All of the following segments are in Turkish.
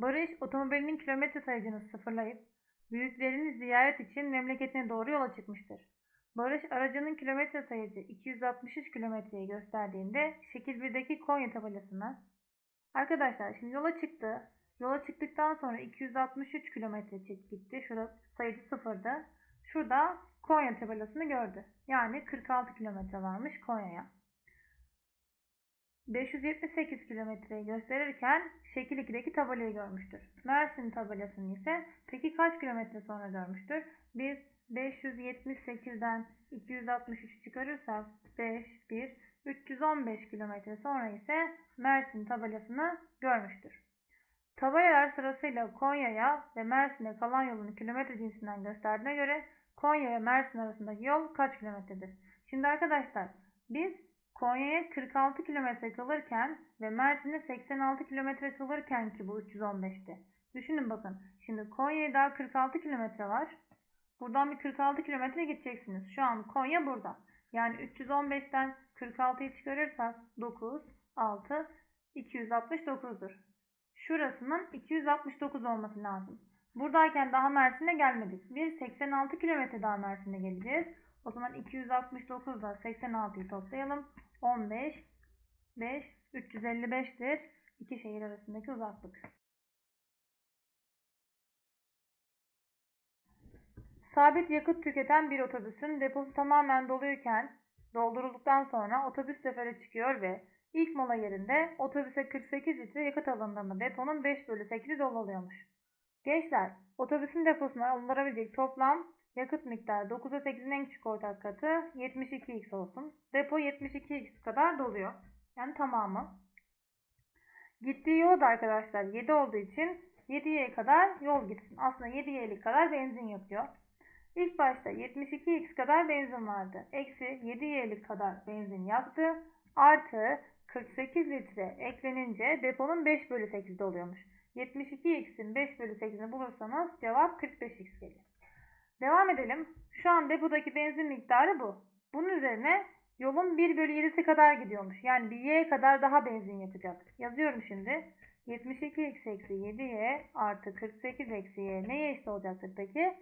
Barış otomobilinin kilometre sayacını sıfırlayıp büyüklerini ziyaret için memleketine doğru yola çıkmıştır. Barış aracının kilometre sayıcı 263 kilometreyi gösterdiğinde şekil 1'deki Konya tabelasına Arkadaşlar şimdi yola çıktı. Yola çıktıktan sonra 263 kilometre çık gitti. Şurada sayıcı sıfırdı. Şurada Konya tabelasını gördü. Yani 46 kilometre varmış Konya'ya. 578 kilometreyi gösterirken şekil 2'deki tabelayı görmüştür. Mersin tabelasını ise peki kaç kilometre sonra görmüştür? Biz 578'den 263 çıkarırsak 5, 1, 315 kilometre sonra ise Mersin tabelasını görmüştür. Tabelalar sırasıyla Konya'ya ve Mersin'e kalan yolun kilometre cinsinden gösterdiğine göre Konya ve Mersin arasındaki yol kaç kilometredir? Şimdi arkadaşlar biz Konya'ya 46 kilometre kalırken ve Mersin'e 86 kilometre kalırken ki bu 315'ti. Düşünün bakın. Şimdi Konya'ya daha 46 kilometre var. Buradan bir 46 kilometre gideceksiniz. Şu an Konya burada. Yani 315'ten 46'yı çıkarırsak 9, 6, 269'dur. Şurasının 269 olması lazım. Buradayken daha Mersin'e gelmedik. Bir 86 kilometre daha Mersin'e geleceğiz. O zaman 269 ile 86'yı toplayalım. 15, 5, 355'tir. İki şehir arasındaki uzaklık. Sabit yakıt tüketen bir otobüsün deposu tamamen doluyken doldurulduktan sonra otobüs sefere çıkıyor ve ilk mola yerinde otobüse 48 litre yakıt alındığında deponun 5 bölü 8'i dolu oluyormuş. Gençler, otobüsün deposuna alınabilecek toplam yakıt miktarı 9'a 8'in en küçük ortak katı 72x olsun. Depo 72x kadar doluyor. Yani tamamı. Gittiği yol da arkadaşlar 7 olduğu için 7y'ye kadar yol gitsin. Aslında 7y'lik kadar benzin yapıyor. İlk başta 72x kadar benzin vardı. Eksi 7y'lik kadar benzin yaktı. Artı 48 litre eklenince deponun 5 bölü 8'de oluyormuş. 72x'in 5 bölü 8'ini bulursanız cevap 45x gelir. Devam edelim. Şu an depodaki benzin miktarı bu. Bunun üzerine yolun 1 bölü 7'si kadar gidiyormuş. Yani bir y kadar daha benzin yapacak. Yazıyorum şimdi. 72x eksi 7y artı 48 eksi y neye eşit olacaktır peki?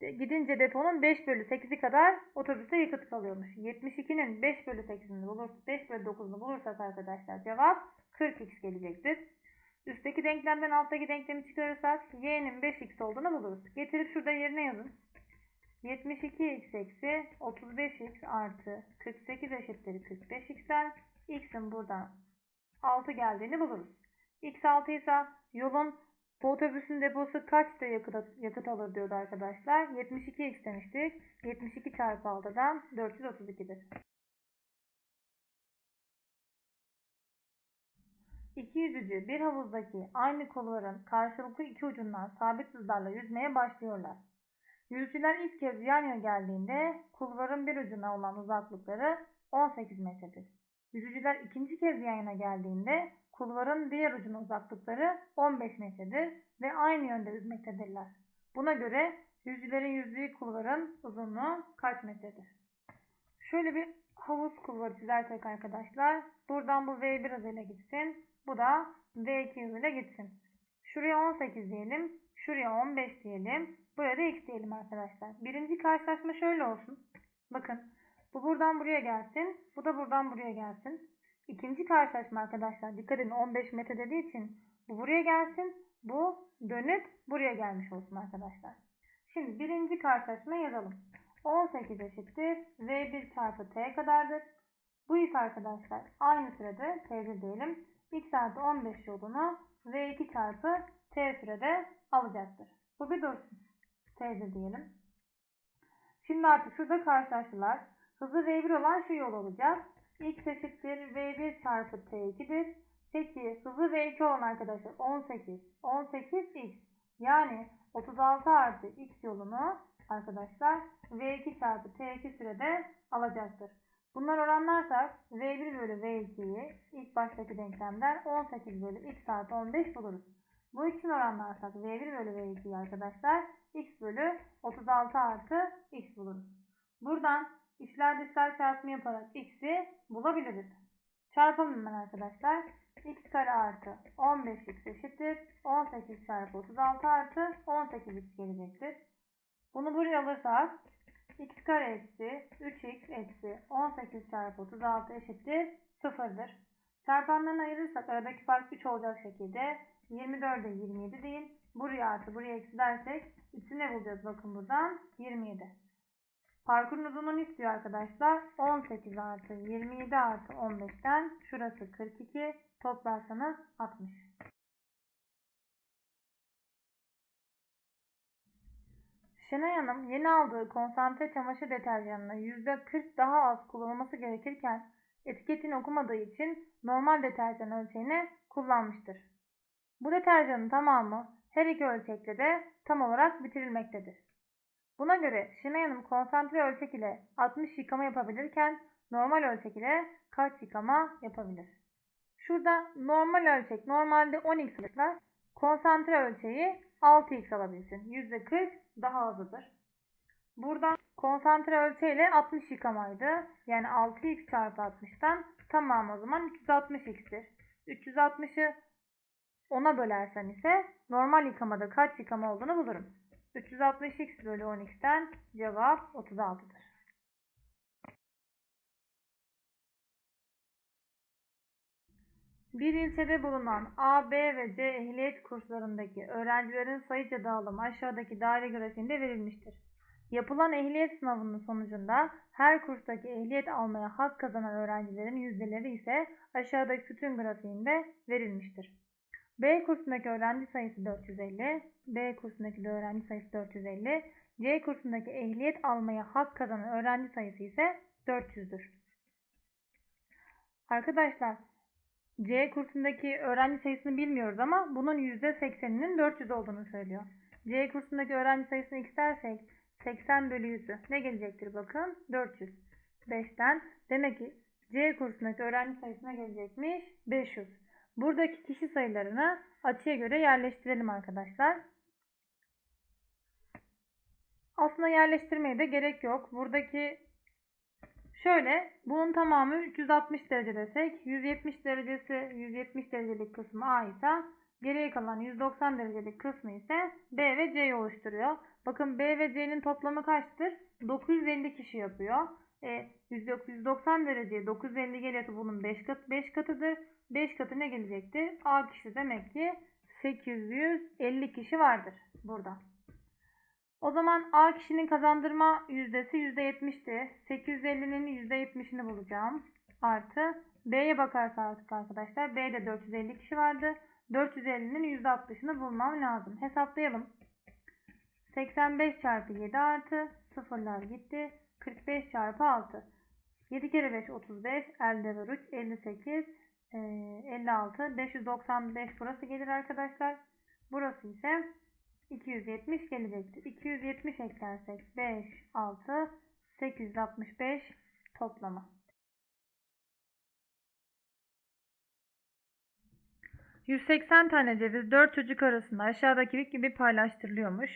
Gidince deponun 5 bölü 8'i kadar otobüste yakıt kalıyormuş. 72'nin 5 bölü 8'ini bulursak, 5 bölü 9'unu bulursak arkadaşlar cevap 40x gelecektir. Üstteki denklemden alttaki denklemi çıkarırsak y'nin 5x olduğunu buluruz. Getirip şurada yerine yazın. 72x eksi 35x artı 48 eşittir 45x'ten x'in buradan 6 geldiğini buluruz. x 6 ise yolun bu otobüsün deposu kaçta yakıt, yakıt alır diyordu arkadaşlar. 72x demiştik. 72 çarpı 6'dan 432'dir. İki yüzücü bir havuzdaki aynı kolların karşılıklı iki ucundan sabit hızlarla yüzmeye başlıyorlar. Yüzücüler ilk kez yan yana geldiğinde kulvarın bir ucuna olan uzaklıkları 18 metredir. Yüzücüler ikinci kez yan yana geldiğinde kulvarın diğer ucuna uzaklıkları 15 metredir ve aynı yönde yüzmektedirler. Buna göre yüzücülerin yüzdüğü kulvarın uzunluğu kaç metredir? Şöyle bir havuz kulvarı çizersek arkadaşlar. Buradan bu V1 hızıyla gitsin. Bu da V2 hızıyla gitsin. Şuraya 18 diyelim. Şuraya 15 diyelim. Buraya da x diyelim arkadaşlar. Birinci karşılaşma şöyle olsun. Bakın. Bu buradan buraya gelsin. Bu da buradan buraya gelsin. İkinci karşılaşma arkadaşlar. Dikkat edin 15 metre dediği için bu buraya gelsin. Bu dönüp buraya gelmiş olsun arkadaşlar. Şimdi birinci karşılaşma yazalım. 18 eşittir. V1 çarpı T kadardır. Bu ise arkadaşlar aynı sürede T1 diyelim. X artı 15 yolunu V2 çarpı T sürede alacaktır. Bu bir dursun. T1 diyelim. Şimdi artık şurada karşılaştılar. Hızı V1 olan şu yol olacak. X eşittir V1 çarpı T2'dir. Peki hızı V2 olan arkadaşlar 18. 18 X. Yani 36 artı X yolunu arkadaşlar V2 çarpı T2 sürede alacaktır. Bunlar oranlarsak V1 bölü V2'yi ilk baştaki denklemden 18 bölü X artı 15 buluruz. Bu ikisini oranlarsak V1 bölü V2'yi arkadaşlar X bölü 36 artı X buluruz. Buradan içler dışlar çarpımı yaparak X'i bulabiliriz. Çarpalım hemen arkadaşlar. x kare artı 15x eşittir. 18 çarpı 36 artı 18x gelecektir. Bunu buraya alırsak x kare eksi 3x eksi 18 çarpı 36 eşittir 0'dır. Çarpanlarını ayırırsak aradaki fark 3 olacak şekilde 24'e 27 değil. Buraya artı buraya eksi dersek üstüne bulacağız bakın buradan 27. Parkurun uzunluğunu istiyor arkadaşlar. 18 artı 27 artı 15'ten şurası 42 toplarsanız 60. Şenay Hanım yeni aldığı konsantre çamaşır deterjanına %40 daha az kullanılması gerekirken etiketini okumadığı için normal deterjan ölçeğini kullanmıştır. Bu deterjanın tamamı her iki ölçekte de tam olarak bitirilmektedir. Buna göre Şenay Hanım konsantre ölçek ile 60 yıkama yapabilirken normal ölçek ile kaç yıkama yapabilir? Şurada normal ölçek normalde 10x alırlar. Konsantre ölçeği 6x alabilsin. %40 daha azıdır. Buradan konsantre ölçeğiyle 60 yıkamaydı. Yani 6x çarpı 60'tan tamam o zaman 360x'tir. 360'ı 10'a bölersen ise normal yıkamada kaç yıkama olduğunu bulurum. 360x bölü 10x'ten cevap 36'dır. Bir ilçede bulunan A, B ve C ehliyet kurslarındaki öğrencilerin sayıca dağılımı aşağıdaki daire grafiğinde verilmiştir. Yapılan ehliyet sınavının sonucunda her kurstaki ehliyet almaya hak kazanan öğrencilerin yüzdeleri ise aşağıdaki sütun grafiğinde verilmiştir. B kursundaki öğrenci sayısı 450, B kursundaki öğrenci sayısı 450, C kursundaki ehliyet almaya hak kazanan öğrenci sayısı ise 400'dür. Arkadaşlar C kursundaki öğrenci sayısını bilmiyoruz ama bunun %80'inin 400 olduğunu söylüyor. C kursundaki öğrenci sayısını x dersek 80 bölü 100'ü ne gelecektir bakın 400. 5'ten demek ki C kursundaki öğrenci sayısına gelecekmiş 500. Buradaki kişi sayılarını açıya göre yerleştirelim arkadaşlar. Aslında yerleştirmeye de gerek yok. Buradaki şöyle bunun tamamı 360 derece desek 170 derecesi 170 derecelik kısmı A ise geriye kalan 190 derecelik kısmı ise B ve C'yi oluşturuyor. Bakın B ve C'nin toplamı kaçtır? 950 kişi yapıyor. E, 190 dereceye 950 geliyorsa bunun 5 kat 5 katıdır. 5 katı ne gelecektir? A kişi demek ki 850 kişi vardır burada. O zaman A kişinin kazandırma yüzdesi %70'ti. 850'nin %70'ini bulacağım. Artı B'ye bakarsak arkadaşlar B'de 450 kişi vardı. 450'nin %60'ını bulmam lazım. Hesaplayalım. 85 çarpı 7 artı sıfırlar gitti. 45 çarpı 6. 7 kere 5 35. Elde var 3 58. 56. 595 burası gelir arkadaşlar. Burası ise 270 gelecektir. 270 eklersek 5, 6, 865 toplamı. 180 tane ceviz 4 çocuk arasında aşağıdaki gibi paylaştırılıyormuş.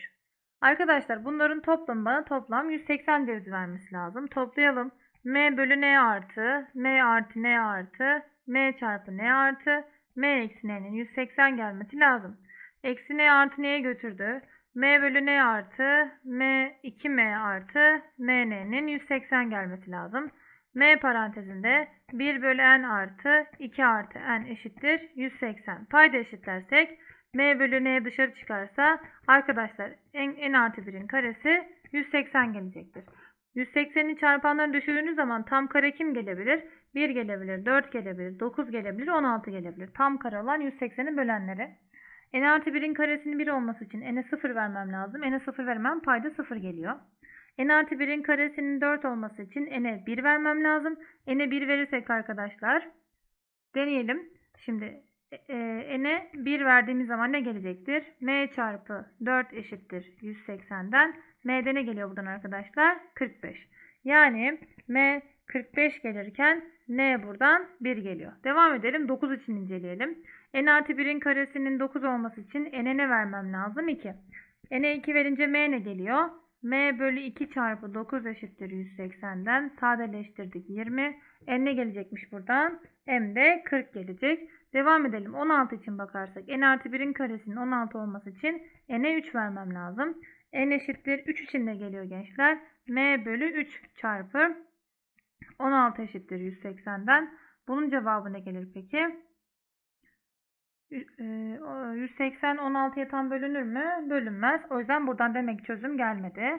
Arkadaşlar bunların toplamı bana toplam 180 ceviz vermesi lazım. Toplayalım. M bölü N artı M artı N artı M çarpı N artı M eksi N'nin 180 gelmesi lazım. Eksi N artı N'ye götürdü. M bölü N artı M 2M artı M N'nin 180 gelmesi lazım. M parantezinde 1 bölü N artı 2 artı N eşittir 180. Payda eşitlersek M bölü N dışarı çıkarsa arkadaşlar N, N artı 1'in karesi 180 gelecektir. 180'i çarpanlarını düşürdüğünüz zaman tam kare kim gelebilir? 1 gelebilir, 4 gelebilir, 9 gelebilir, 16 gelebilir. Tam kare olan 180'i bölenleri. N artı 1'in karesinin 1 olması için N'e 0 vermem lazım. N'e 0 vermem payda 0 geliyor. N artı 1'in karesinin 4 olması için N'e 1 vermem lazım. N'e 1 verirsek arkadaşlar deneyelim. Şimdi e, N'e 1 verdiğimiz zaman ne gelecektir? M çarpı 4 eşittir 180'den. M'de ne geliyor buradan arkadaşlar? 45. Yani M 45 gelirken N buradan 1 geliyor. Devam edelim. 9 için inceleyelim. N artı 1'in karesinin 9 olması için N'e ne vermem lazım? 2. N'e 2 verince M ne geliyor? m bölü 2 çarpı 9 eşittir 180'den sadeleştirdik 20. n ne gelecekmiş buradan? m de 40 gelecek. Devam edelim. 16 için bakarsak n artı 1'in karesinin 16 olması için n'e 3 vermem lazım. n eşittir 3 için de geliyor gençler. m bölü 3 çarpı 16 eşittir 180'den. Bunun cevabı ne gelir peki? Ü- e, o 180 16'ya tam bölünür mü? Bölünmez. O yüzden buradan demek çözüm gelmedi.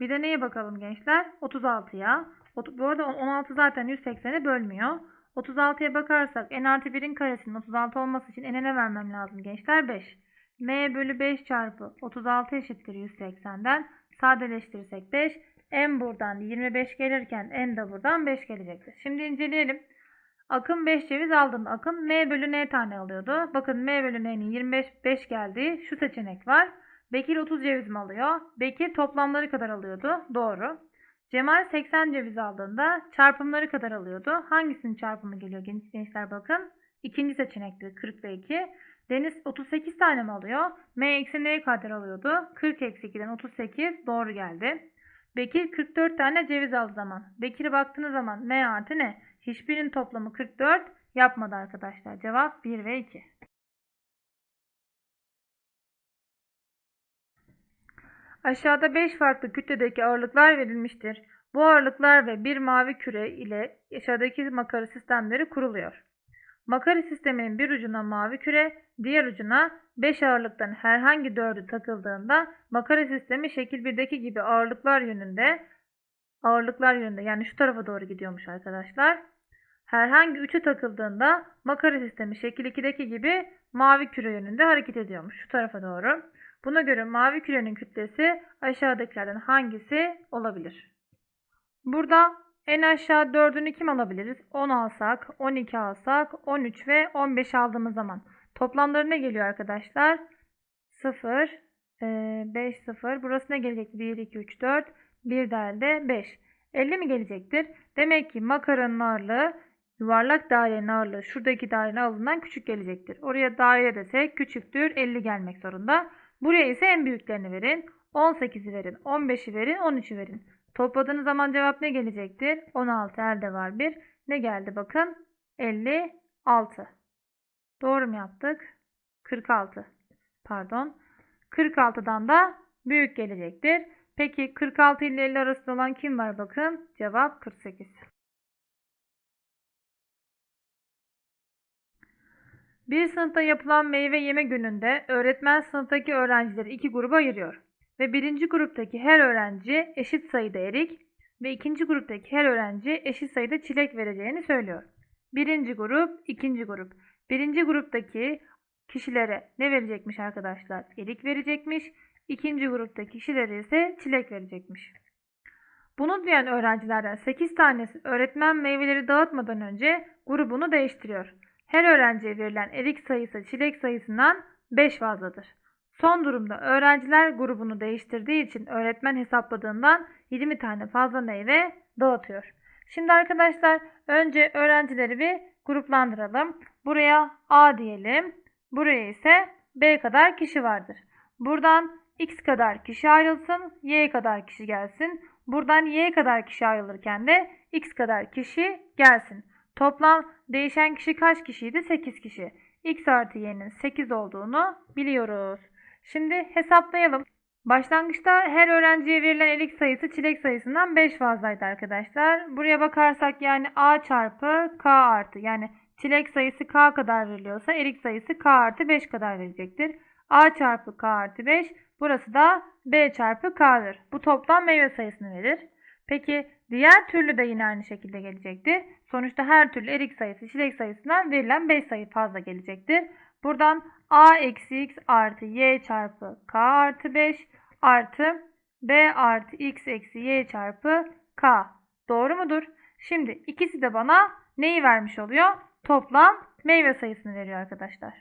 Bir de neye bakalım gençler? 36'ya. Ot- Bu arada 16 zaten 180'i bölmüyor. 36'ya bakarsak n artı 1'in karesinin 36 olması için n'e ne vermem lazım gençler? 5. m bölü 5 çarpı 36 eşittir 180'den sadeleştirirsek 5. n buradan 25 gelirken n de buradan 5 gelecektir. Şimdi inceleyelim. Akın 5 ceviz aldığında Akın M bölü N tane alıyordu. Bakın M bölü N'nin 25 5 geldiği şu seçenek var. Bekir 30 ceviz mi alıyor? Bekir toplamları kadar alıyordu. Doğru. Cemal 80 ceviz aldığında çarpımları kadar alıyordu. Hangisinin çarpımı geliyor genç- gençler bakın. İkinci seçenekti 40 ve 2. Deniz 38 tane mi alıyor? M eksi N kadar alıyordu. 40 eksi 2'den 38 doğru geldi. Bekir 44 tane ceviz aldığı zaman. Bekir'e baktığınız zaman M artı ne? Hiçbirinin toplamı 44 yapmadı arkadaşlar. Cevap 1 ve 2. Aşağıda 5 farklı kütledeki ağırlıklar verilmiştir. Bu ağırlıklar ve bir mavi küre ile aşağıdaki makara sistemleri kuruluyor. Makara sisteminin bir ucuna mavi küre, diğer ucuna 5 ağırlıktan herhangi 4'ü takıldığında makara sistemi şekil 1'deki gibi ağırlıklar yönünde ağırlıklar yönünde yani şu tarafa doğru gidiyormuş arkadaşlar. Herhangi 3'ü takıldığında makara sistemi şekil 2'deki gibi mavi küre yönünde hareket ediyormuş şu tarafa doğru. Buna göre mavi kürenin kütlesi aşağıdakilerden hangisi olabilir? Burada en aşağı 4'ünü kim alabiliriz? 10 alsak, 12 alsak, 13 ve 15 aldığımız zaman toplamları ne geliyor arkadaşlar? 0, 5, 0. Burası ne gelecekti? 1, 2, 3, 4. Bir de elde 5. 50 mi gelecektir? Demek ki makaranın ağırlığı yuvarlak dairenin ağırlığı şuradaki dairenin ağırlığından küçük gelecektir. Oraya daire desek küçüktür 50 gelmek zorunda. Buraya ise en büyüklerini verin. 18'i verin, 15'i verin, 13'ü verin. Topladığınız zaman cevap ne gelecektir? 16 elde var 1. Ne geldi bakın? 56. Doğru mu yaptık? 46. Pardon. 46'dan da büyük gelecektir. Peki 46 ile 50 arasında olan kim var bakın? Cevap 48. Bir sınıfta yapılan meyve yeme gününde öğretmen sınıftaki öğrencileri iki gruba ayırıyor. Ve birinci gruptaki her öğrenci eşit sayıda erik ve ikinci gruptaki her öğrenci eşit sayıda çilek vereceğini söylüyor. Birinci grup, ikinci grup. Birinci gruptaki kişilere ne verecekmiş arkadaşlar? Erik verecekmiş. İkinci gruptaki kişilere ise çilek verecekmiş. Bunu duyan öğrencilerden 8 tanesi öğretmen meyveleri dağıtmadan önce grubunu değiştiriyor. Her öğrenciye verilen erik sayısı çilek sayısından 5 fazladır. Son durumda öğrenciler grubunu değiştirdiği için öğretmen hesapladığından 20 tane fazla meyve dağıtıyor. Şimdi arkadaşlar önce öğrencileri bir gruplandıralım. Buraya A diyelim. Buraya ise B kadar kişi vardır. Buradan X kadar kişi ayrılsın, Y kadar kişi gelsin. Buradan Y kadar kişi ayrılırken de X kadar kişi gelsin. Toplam değişen kişi kaç kişiydi? 8 kişi. X artı Y'nin 8 olduğunu biliyoruz. Şimdi hesaplayalım. Başlangıçta her öğrenciye verilen elik sayısı çilek sayısından 5 fazlaydı arkadaşlar. Buraya bakarsak yani A çarpı K artı yani çilek sayısı K kadar veriliyorsa erik sayısı K artı 5 kadar verecektir. A çarpı K artı 5 burası da B çarpı K'dır. Bu toplam meyve sayısını verir. Peki diğer türlü de yine aynı şekilde gelecektir. Sonuçta her türlü erik sayısı çilek sayısından verilen 5 sayı fazla gelecektir. Buradan a eksi x artı y çarpı k artı 5 artı b artı x eksi y çarpı k. Doğru mudur? Şimdi ikisi de bana neyi vermiş oluyor? Toplam meyve sayısını veriyor arkadaşlar.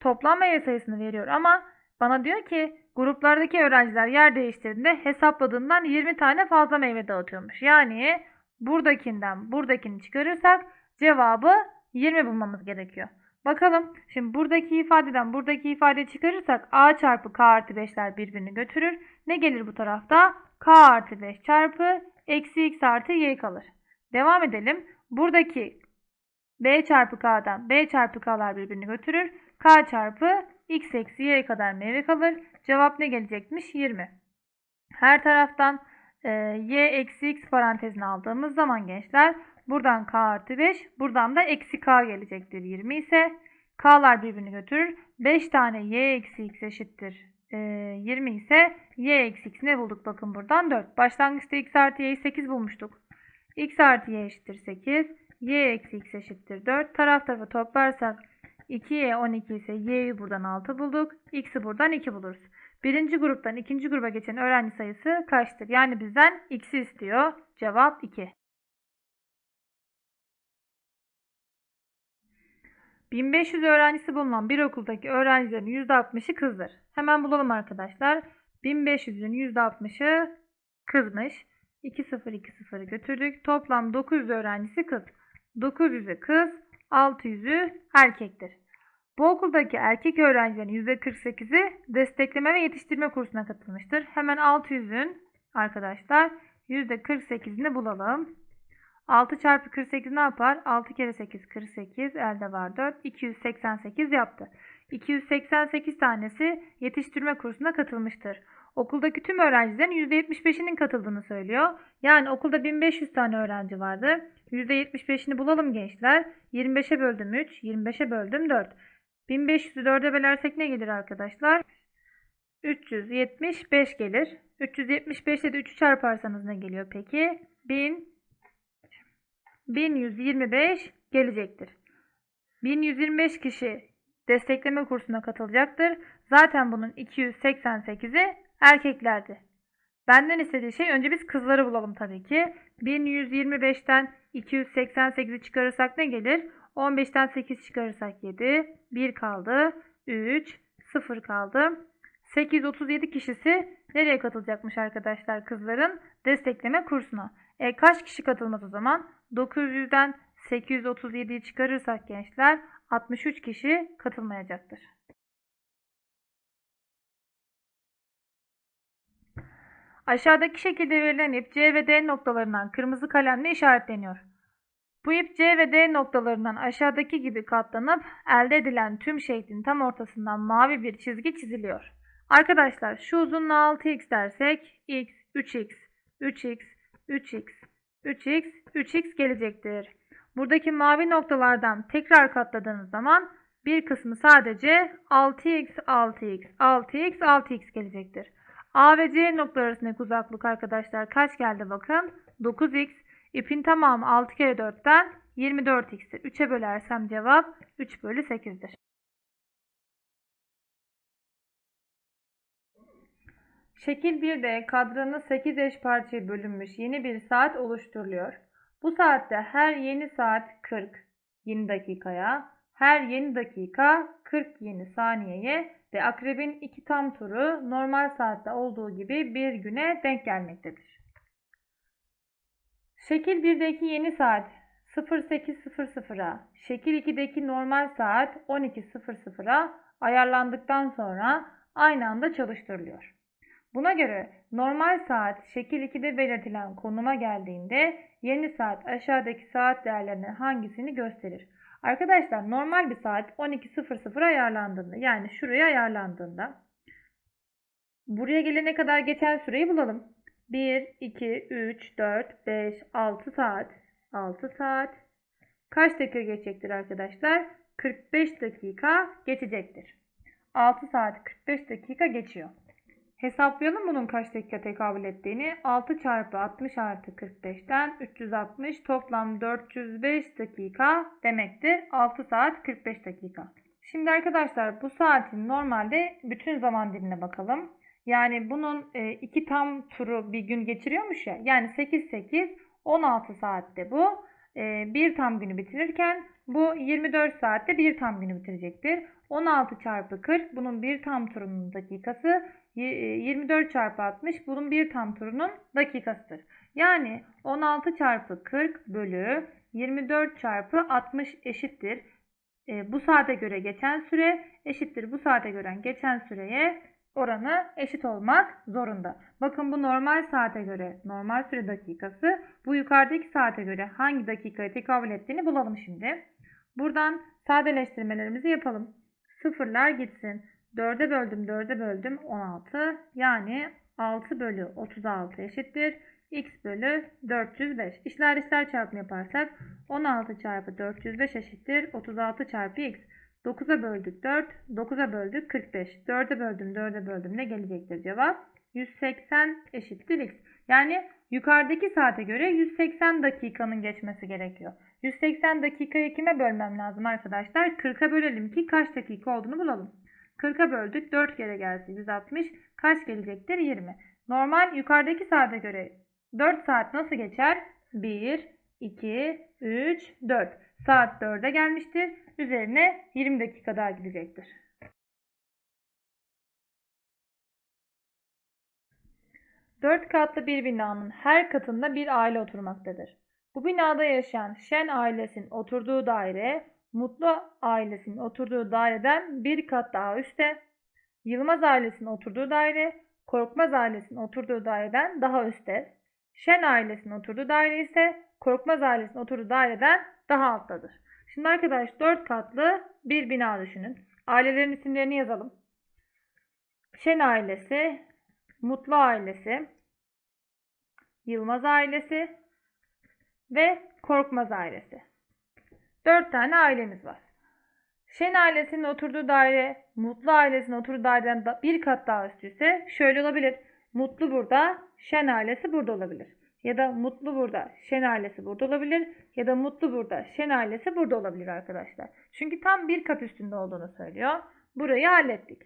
Toplam meyve sayısını veriyor ama bana diyor ki gruplardaki öğrenciler yer değiştirdiğinde hesapladığından 20 tane fazla meyve dağıtıyormuş. Yani buradakinden buradakini çıkarırsak cevabı 20 bulmamız gerekiyor. Bakalım şimdi buradaki ifadeden buradaki ifade çıkarırsak a çarpı k artı 5'ler birbirini götürür. Ne gelir bu tarafta? k artı 5 çarpı eksi x artı y kalır. Devam edelim. Buradaki b çarpı k'dan b çarpı k'lar birbirini götürür. k çarpı x eksi y kadar meyve kalır. Cevap ne gelecekmiş? 20. Her taraftan e, y eksi x parantezini aldığımız zaman gençler buradan k artı 5 buradan da eksi k gelecektir 20 ise k'lar birbirini götürür. 5 tane y eksi x eşittir e, 20 ise y eksi x ne bulduk bakın buradan 4. Başlangıçta x artı y'yi 8 bulmuştuk. x artı y eşittir 8. y eksi x eşittir 4. Taraf tarafa toplarsak 2y 12 ise y'yi buradan 6 bulduk. x'i buradan 2 buluruz. Birinci gruptan ikinci gruba geçen öğrenci sayısı kaçtır? Yani bizden x'i istiyor. Cevap 2. 1500 öğrencisi bulunan bir okuldaki öğrencilerin %60'ı kızdır. Hemen bulalım arkadaşlar. 1500'ün %60'ı kızmış. 2 0 2 0'ı götürdük. Toplam 900 öğrencisi kız. 900'ü kız, 600'ü erkektir. Bu okuldaki erkek öğrencilerin %48'i destekleme ve yetiştirme kursuna katılmıştır. Hemen 600'ün arkadaşlar %48'ini bulalım. 6 çarpı 48 ne yapar? 6 kere 8 48 elde var 4 288 yaptı. 288 tanesi yetiştirme kursuna katılmıştır. Okuldaki tüm öğrencilerin %75'inin katıldığını söylüyor. Yani okulda 1500 tane öğrenci vardı. %75'ini bulalım gençler. 25'e böldüm 3, 25'e böldüm 4. 1500'ü 4'e bölersek ne gelir arkadaşlar? 375 gelir. 375 ile de 3'ü çarparsanız ne geliyor peki? 1000 1125 gelecektir. 1125 kişi destekleme kursuna katılacaktır. Zaten bunun 288'i erkeklerdi. Benden istediği şey önce biz kızları bulalım tabii ki. 1125'ten 288'i çıkarırsak ne gelir? 15'ten 8 çıkarırsak 7. 1 kaldı. 3. 0 kaldı. 837 kişisi nereye katılacakmış arkadaşlar kızların? Destekleme kursuna. E, kaç kişi katılmaz o zaman? 900'den 837'yi çıkarırsak gençler 63 kişi katılmayacaktır. Aşağıdaki şekilde verilen ip C ve D noktalarından kırmızı kalemle işaretleniyor. Bu ip C ve D noktalarından aşağıdaki gibi katlanıp elde edilen tüm şeklin tam ortasından mavi bir çizgi çiziliyor. Arkadaşlar şu uzunluğa 6x dersek x, 3x, 3x, 3x, 3x, 3x gelecektir. Buradaki mavi noktalardan tekrar katladığınız zaman bir kısmı sadece 6x, 6x, 6x, 6x gelecektir. A ve C noktaları arasındaki uzaklık arkadaşlar kaç geldi bakın. 9x. İpin tamamı 6 kere 4'ten 24x'tir. 3'e bölersem cevap 3 bölü 8'dir. Şekil 1'de kadranı 8 eş parçaya bölünmüş yeni bir saat oluşturuluyor. Bu saatte her yeni saat 40 yeni dakikaya, her yeni dakika 40 yeni saniyeye ve akrebin iki tam turu normal saatte olduğu gibi bir güne denk gelmektedir. Şekil 1'deki yeni saat 08.00'a, şekil 2'deki normal saat 12.00'a ayarlandıktan sonra aynı anda çalıştırılıyor. Buna göre normal saat şekil 2'de belirtilen konuma geldiğinde yeni saat aşağıdaki saat değerlerinden hangisini gösterir? Arkadaşlar normal bir saat 12.00 ayarlandığında yani şuraya ayarlandığında buraya gelene kadar geçen süreyi bulalım. 1, 2, 3, 4, 5, 6 saat. 6 saat. Kaç dakika geçecektir arkadaşlar? 45 dakika geçecektir. 6 saat 45 dakika geçiyor. Hesaplayalım bunun kaç dakika tekabül ettiğini. 6 çarpı 60 artı 45'ten 360 toplam 405 dakika demektir. 6 saat 45 dakika. Şimdi arkadaşlar bu saatin normalde bütün zaman dilimine bakalım. Yani bunun e, iki tam turu bir gün geçiriyormuş ya. Yani 8 8 16 saatte bu. E, bir tam günü bitirirken bu 24 saatte bir tam günü bitirecektir. 16 çarpı 40 bunun bir tam turunun dakikası 24 e, çarpı 60 bunun bir tam turunun dakikasıdır. Yani 16 çarpı 40 bölü 24 çarpı 60 eşittir. e, bu saate göre geçen süre eşittir bu saate göre geçen süreye oranı eşit olmak zorunda. Bakın bu normal saate göre normal süre dakikası bu yukarıdaki saate göre hangi dakikaya tekabül ettiğini bulalım şimdi. Buradan sadeleştirmelerimizi yapalım. Sıfırlar gitsin. 4'e böldüm 4'e böldüm 16 yani 6 bölü 36 eşittir. x bölü 405. İşler işler çarpımı yaparsak 16 çarpı 405 eşittir. 36 çarpı x. 9'a böldük 4. 9'a böldük 45. 4'e böldüm 4'e böldüm ne gelecektir cevap? 180 eşittir x. Yani yukarıdaki saate göre 180 dakikanın geçmesi gerekiyor. 180 dakikayı kime bölmem lazım arkadaşlar? 40'a bölelim ki kaç dakika olduğunu bulalım. 40'a böldük 4 kere gelse 160 kaç gelecektir? 20. Normal yukarıdaki saate göre 4 saat nasıl geçer? 1, 2, 3, 4. Saat 4'e gelmiştir. Üzerine 20 dakika daha gidecektir. Dört katlı bir binanın her katında bir aile oturmaktadır. Bu binada yaşayan Şen ailesinin oturduğu daire, Mutlu ailesinin oturduğu daireden bir kat daha üstte, Yılmaz ailesinin oturduğu daire, Korkmaz ailesinin oturduğu daireden daha üstte, Şen ailesinin oturduğu daire ise Korkmaz ailesinin oturduğu daireden daha alttadır. Şimdi arkadaş 4 katlı bir bina düşünün. Ailelerin isimlerini yazalım. Şen ailesi, Mutlu ailesi, Yılmaz ailesi ve Korkmaz ailesi. 4 tane ailemiz var. Şen ailesinin oturduğu daire, Mutlu ailesinin oturduğu daireden da- bir kat daha üstüyse şöyle olabilir. Mutlu burada, Şen ailesi burada olabilir. Ya da Mutlu burada, Şen ailesi burada olabilir. Ya da Mutlu burada, Şen ailesi burada olabilir arkadaşlar. Çünkü tam bir kat üstünde olduğunu söylüyor. Burayı hallettik.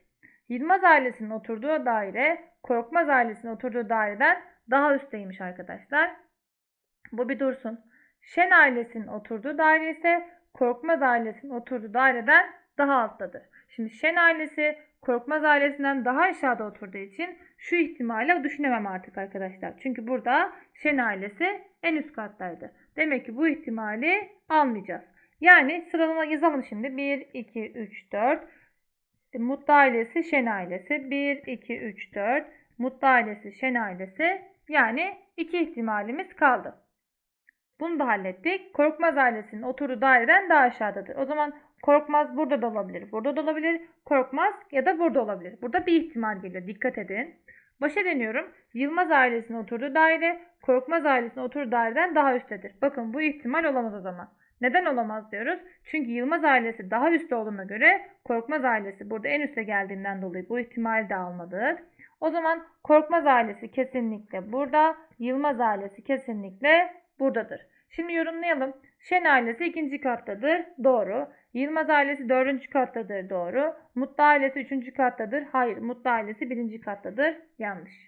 Yılmaz ailesinin oturduğu daire, Korkmaz ailesinin oturduğu daireden daha üstteymiş arkadaşlar. Bu bir dursun. Şen ailesinin oturduğu daire ise Korkmaz ailesinin oturduğu daireden daha alttadır. Şimdi Şen ailesi Korkmaz ailesinden daha aşağıda oturduğu için şu ihtimali düşünemem artık arkadaşlar. Çünkü burada Şen ailesi en üst kattaydı. Demek ki bu ihtimali almayacağız. Yani sıralama yazalım şimdi. 1, 2, 3, 4. Mutlu ailesi Şen ailesi. 1, 2, 3, 4. Mutlu ailesi Şen ailesi. Yani iki ihtimalimiz kaldı. Bunu da hallettik. Korkmaz ailesinin oturduğu daireden daha aşağıdadır. O zaman Korkmaz burada da olabilir, burada da olabilir. Korkmaz ya da burada olabilir. Burada bir ihtimal geliyor. Dikkat edin. Başa deniyorum. Yılmaz ailesinin oturduğu daire, Korkmaz ailesinin oturduğu daireden daha üsttedir. Bakın bu ihtimal olamaz o zaman. Neden olamaz diyoruz? Çünkü Yılmaz ailesi daha üstte olduğuna göre Korkmaz ailesi burada en üste geldiğinden dolayı bu ihtimali de almadık. O zaman Korkmaz ailesi kesinlikle burada, Yılmaz ailesi kesinlikle buradadır. Şimdi yorumlayalım. Şen ailesi ikinci kattadır. Doğru. Yılmaz ailesi dördüncü kattadır. Doğru. Mutlu ailesi üçüncü kattadır. Hayır. Mutlu ailesi birinci kattadır. Yanlış.